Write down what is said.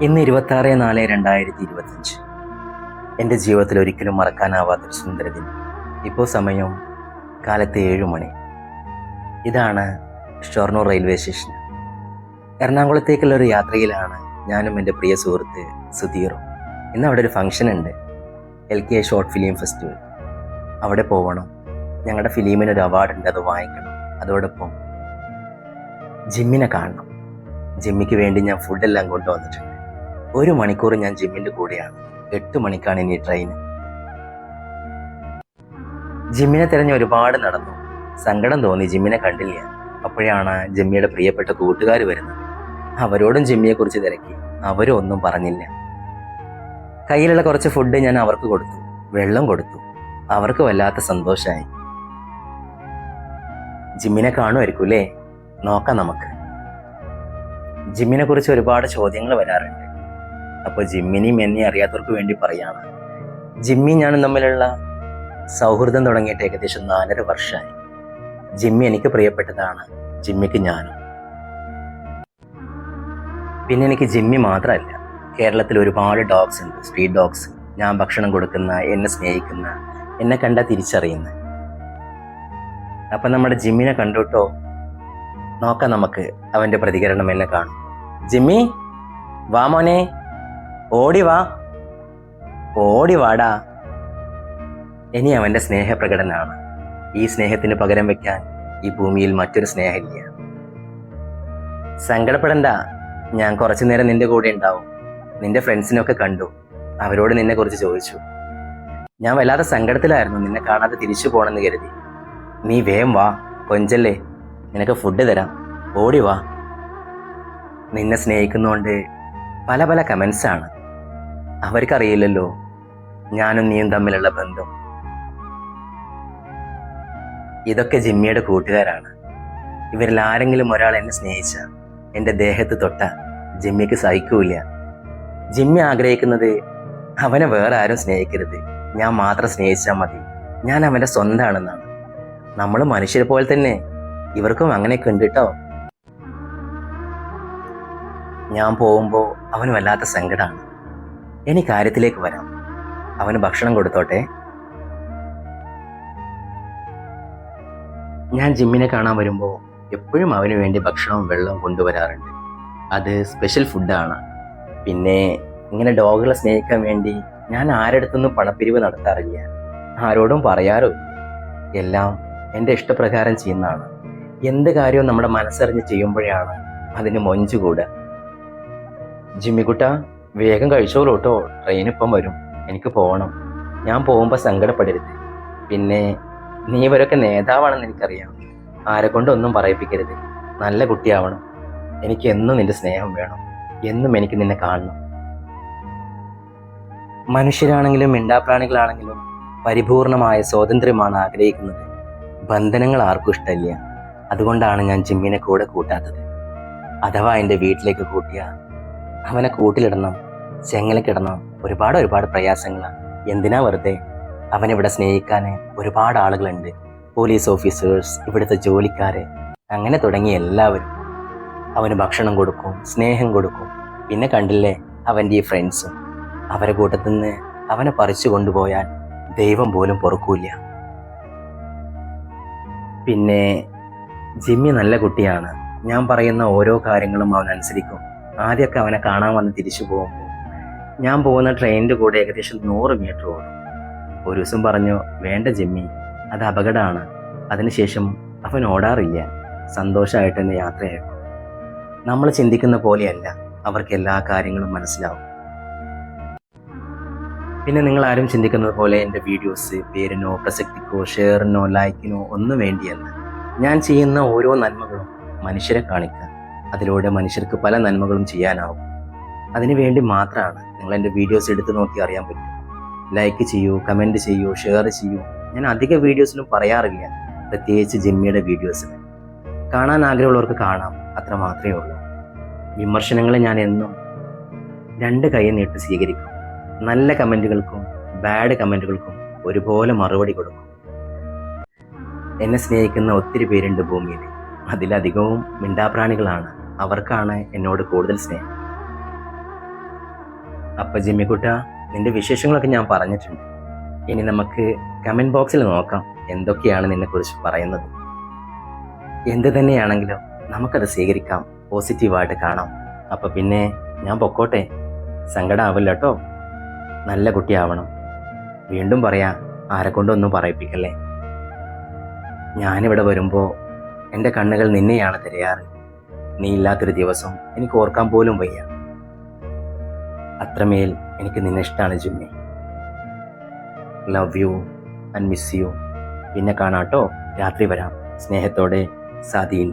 ഇന്ന് ഇരുപത്തി നാല് രണ്ടായിരത്തി ഇരുപത്തഞ്ച് എന്റെ ജീവിതത്തിൽ ഒരിക്കലും മറക്കാനാവാത്തൊരു സുന്ദര ദിനം. ഇപ്പോൾ സമയം കാലത്ത് ഏഴു മണി. ഇതാണ് ഷൊർണൂർ റെയിൽവേ സ്റ്റേഷൻ. എറണാകുളത്തേക്കുള്ള ഒരു യാത്രയിലാണ് ഞാനും എന്റെ പ്രിയ സുഹൃത്ത് സുധീറും. ഇന്ന് അവിടെ ഒരു ഫംഗ്ഷൻ ഉണ്ട്. L K short film festival. അവിടെ പോകണം ഞങ്ങളുടെ ഫിലിമിന് ഒരു അവാർഡ് ഉണ്ട് അത് വാങ്ങിക്കണം. അതോടൊപ്പം ജിമ്മിനെ കാണണം. ജിമ്മിക്ക് വേണ്ടി ഞാൻ ഫുഡെല്ലാം കൊണ്ടുവന്നിട്ടുണ്ട്. ഒരു മണിക്കൂർ ഞാൻ ജിമ്മിന്റെ കൂടെയാണ്. എട്ട് മണിക്കാണ് ഇനി ട്രെയിൻ ജിമ്മിനെ തിരഞ്ഞ് ഒരുപാട് നടന്നു. സങ്കടം തോന്നി ജിമ്മിനെ കണ്ടില്ല. അപ്പോഴാണ് ജിമ്മിയുടെ പ്രിയപ്പെട്ട കൂട്ടുകാർ വരുന്നത്. അവരോടും ജിമ്മിയെക്കുറിച്ച് തിരക്കി. അവരും ഒന്നും പറഞ്ഞില്ല. കയ്യിലുള്ള കുറച്ച് ഫുഡ് ഞാൻ അവർക്ക് കൊടുത്തു. വെള്ളം കൊടുത്തു. അവർക്ക് വല്ലാത്ത സന്തോഷമായി. ജിമ്മിനെ കാണുമായിരിക്കും അല്ലേ? നോക്കാം നമുക്ക്. ജിമ്മിനെ കുറിച്ച് ഒരുപാട് ചോദ്യങ്ങൾ വരാറുണ്ട്. അപ്പോൾ ജിമ്മിനെയും എന്നെ അറിയാത്തവർക്ക് വേണ്ടി പറയാണ്. ജിമ്മി ഞാനും തമ്മിലുള്ള സൗഹൃദം തുടങ്ങിയിട്ട് ഏകദേശം നാലര വർഷമായി. ജിമ്മി എനിക്ക് പ്രിയപ്പെട്ടതാണ്. ജിമ്മിക്ക് ഞാനും. പിന്നെ എനിക്ക് ജിമ്മി മാത്രമല്ല. കേരളത്തിൽ ഒരുപാട് ഡോഗ്സ് ഉണ്ട്. Street dogs. ഞാൻ ഭക്ഷണം കൊടുക്കുന്ന എന്നെ സ്നേഹിക്കുന്ന എന്നെ കണ്ട തിരിച്ചറിയുന്ന. അപ്പം നമ്മുടെ ജിമ്മിനെ കണ്ടുട്ടോ? നോക്കാം നമുക്ക് അവന്റെ പ്രതികരണം എന്നെ കാണും. ജിമ്മി വാ മോനെ. ഓടി വാ. ഓടി വാടാ. ഇനി അവന്റെ സ്നേഹപ്രകടനമാണ്. ഈ സ്നേഹത്തിന് പകരം വെക്കാൻ ഈ ഭൂമിയിൽ മറ്റൊരു സ്നേഹമില്ല. സങ്കടപ്പെടണ്ട. ഞാൻ കുറച്ചു നേരം നിന്റെ കൂടെ ഉണ്ടാവും. നിന്റെ ഫ്രണ്ട്സിനൊക്കെ കണ്ടു. അവരോട് നിന്നെ കുറിച്ച് ചോദിച്ചു. ഞാൻ വല്ലാതെ സങ്കടത്തിലായിരുന്നു നിന്നെ കാണാതെ തിരിച്ചു പോകണമെന്ന് കരുതി. നീ വേം വാ. കൊഞ്ചല്ലേ. നിനക്ക് ഫുഡ് തരാം. ഓടി വാ. നിന്നെ സ്നേഹിക്കുന്നതുകൊണ്ട് പല പല കമൻസ് ആണ്. അവർക്കറിയില്ലല്ലോ. ഞാനും നീയും തമ്മിലുള്ള ബന്ധം. ഇതൊക്കെ ജിമ്മിയുടെ കൂട്ടുകാരാണ്. ഇവരിൽ ആരെങ്കിലും ഒരാൾ എന്നെ സ്നേഹിച്ച എന്റെ ദേഹത്ത് തൊട്ട ജിമ്മിക്ക് സഹിക്കൂല ജിമ്മി ആഗ്രഹിക്കുന്നത് അവനെ വേറെ ആരും സ്നേഹിക്കരുത്. ഞാൻ മാത്രം സ്നേഹിച്ചാൽ മതി. ഞാൻ അവന്റെ സ്വന്തമാണെന്നാണ് നമ്മൾ മനുഷ്യരെ പോലെ തന്നെ ഇവർക്കും അങ്ങനെയൊക്കെ ഉണ്ട് കേട്ടോ ഞാൻ പോകുമ്പോൾ അവന് വല്ലാത്ത സങ്കടമാണ് ഇനി കാര്യത്തിലേക്ക് വരാം. അവന് ഭക്ഷണം കൊടുത്തോട്ടെ. ഞാൻ ജിമ്മിനെ കാണാൻ വരുമ്പോൾ എപ്പോഴും അവന് വേണ്ടി ഭക്ഷണവും വെള്ളവും കൊണ്ടുവരാറുണ്ട്. അത് സ്പെഷ്യൽ ഫുഡാണ് പിന്നെ ഇങ്ങനെ ഡോഗുകളെ സ്നേഹിക്കാൻ വേണ്ടി ഞാൻ ആരടുത്തൊന്നും പണപ്പിരിവ് നടത്താറില്ല. ആരോടും പറയാറുമില്ല എല്ലാം എന്റെ ഇഷ്ടപ്രകാരം ചെയ്യുന്നതാണ്. എന്ത് കാര്യവും നമ്മുടെ മനസ്സറിഞ്ഞ് ചെയ്യുമ്പോഴാണ് അതിന് മൊഞ്ചുകൂടുക. ജിമ്മിക്കുട്ട വേഗം കഴിച്ചോളൂ കേട്ടോ ട്രെയിൻ ഇപ്പം വരും. എനിക്ക് പോകണം ഞാൻ പോകുമ്പോൾ സങ്കടപ്പെടരുത്. പിന്നെ നീ ഇവരൊക്കെ നേതാവാണെന്ന് എനിക്കറിയാം. ആരെ കൊണ്ടൊന്നും പറയിപ്പിക്കരുത്. നല്ല കുട്ടിയാവണം. എനിക്ക് എന്നും നിന്റെ സ്നേഹം വേണം. എന്നും എനിക്ക് നിന്നെ കാണണം. മനുഷ്യരാണെങ്കിലും മിണ്ടാപ്രാണികളാണെങ്കിലും പരിപൂർണമായ സ്വാതന്ത്ര്യമാണ് ആഗ്രഹിക്കുന്നത്. ബന്ധനങ്ങൾ ആർക്കും ഇഷ്ടമില്ല. അതുകൊണ്ടാണ് ഞാൻ ജിമ്മിനെ കൂടെ കൂട്ടാത്തത്. അഥവാ എന്റെ വീട്ടിലേക്ക് കൂട്ടിയ അവനെ കൂട്ടിലിടണം ചെങ്ങലക്കിടണം ഒരുപാട് ഒരുപാട് പ്രയാസങ്ങളാണ് എന്തിനാ വെറുതെ? അവനിവിടെ സ്നേഹിക്കാൻ ഒരുപാട് ആളുകളുണ്ട്. പോലീസ് ഓഫീസേഴ്സ് ഇവിടുത്തെ ജോലിക്കാര് അങ്ങനെ തുടങ്ങി എല്ലാവരും. അവന് ഭക്ഷണം കൊടുക്കും സ്നേഹം കൊടുക്കും. പിന്നെ കണ്ടില്ലേ അവന്റെ ഈ ഫ്രണ്ട്സും അവരെ കൂട്ടത്തിൽ നിന്ന് അവനെ പറിച്ചു കൊണ്ടുപോയാൽ ദൈവം പോലും പൊറുക്കൂല്ല. പിന്നെ ജിമ്മി നല്ല കുട്ടിയാണ്. ഞാൻ പറയുന്ന ഓരോ കാര്യങ്ങളും അവൻ അനുസരിക്കും ആദ്യമൊക്കെ അവനെ കാണാൻ വന്ന് തിരിച്ചു പോകുമ്പോൾ ഞാൻ പോകുന്ന ട്രെയിനിന്റെ കൂടെ ഏകദേശം നൂറ് മീറ്റർ ഓടും. ഒരു ദിവസം പറഞ്ഞു വേണ്ട ജിമ്മി അത് അപകടമാണ് അതിനുശേഷം അവൻ ഓടാറില്ല. സന്തോഷമായിട്ട് തന്നെ യാത്രയായിട്ടു നമ്മൾ ചിന്തിക്കുന്ന പോലെയല്ല. അവർക്ക് എല്ലാ കാര്യങ്ങളും മനസ്സിലാവും. പിന്നെ നിങ്ങൾ ആരും ചിന്തിക്കുന്നത് പോലെ എന്റെ വീഡിയോസ് പേരിനോ പ്രസക്തിക്കോ ഷെയറിനോ ലൈക്കിനോ ഒന്നും വേണ്ടിയല്ല. ഞാൻ ചെയ്യുന്ന ഓരോ നന്മകളും മനുഷ്യരെ കാണിക്കുക. അതിലൂടെ മനുഷ്യർക്ക് പല നന്മകളും ചെയ്യാനാവും. അതിനു വേണ്ടി മാത്രമാണ് നിങ്ങൾ എന്റെ വീഡിയോസ് എടുത്ത് നോക്കി അറിയാൻ പറ്റും. ലൈക്ക് ചെയ്യൂ കമന്റ് ചെയ്യൂ ഷെയർ ചെയ്യൂ. ഞാൻ അധിക വീഡിയോസിലും പറയാറില്ല പ്രത്യേകിച്ച് ജിമ്മിയുടെ വീഡിയോസിൽ കാണാൻ ആഗ്രഹമുള്ളവർക്ക് കാണാം അത്ര മാത്രമേ ഉള്ളൂ. വിമർശനങ്ങളെ ഞാൻ എന്നും രണ്ട് കൈ സ്വീകരിക്കും. നല്ല കമന്റുകൾക്കും ബാഡ് കമന്റുകൾക്കും ഒരുപോലെ മറുപടി കൊടുക്കും. എന്നെ സ്നേഹിക്കുന്ന ഒത്തിരി പേരുണ്ട് ഭൂമിയിൽ അതിലധികവും മിണ്ടാപ്രാണികളാണ്. അവർക്കാണ് എന്നോട് കൂടുതൽ സ്നേഹം. അപ്പൊ ജിമ്മിക്കുട്ട നിന്റെ വിശേഷങ്ങളൊക്കെ ഞാൻ പറഞ്ഞിട്ടുണ്ട്. ഇനി നമുക്ക് കമന്റ് ബോക്സിൽ നോക്കാം എന്തൊക്കെയാണ് നിന്നെക്കുറിച്ച് പറയുന്നത്. എന്ത് തന്നെയാണെങ്കിലും നമുക്കത് സ്വീകരിക്കാം പോസിറ്റീവായിട്ട് കാണാം. അപ്പൊ പിന്നെ ഞാൻ പൊക്കോട്ടെ. സങ്കടമാവില്ല കേട്ടോ നല്ല കുട്ടിയാവണം. വീണ്ടും പറയാ ആരെ കൊണ്ടൊന്നും പറയിപ്പിക്കല്ലേ. ഞാനിവിടെ വരുമ്പോൾ എന്റെ കണ്ണുകൾ നിന്നെയാണ് തിരയാറ്. നീ ഇല്ലാത്തൊരു ദിവസം എനിക്ക് ഓർക്കാൻ പോലും വയ്യ. അത്രമേൽ എനിക്ക് നിന്നെ ഇഷ്ടമാണ് Jimmy. Love you and miss you പിന്നെ കാണാട്ടോ. രാത്രി വരാം. സ്നേഹത്തോടെ സാദീൻ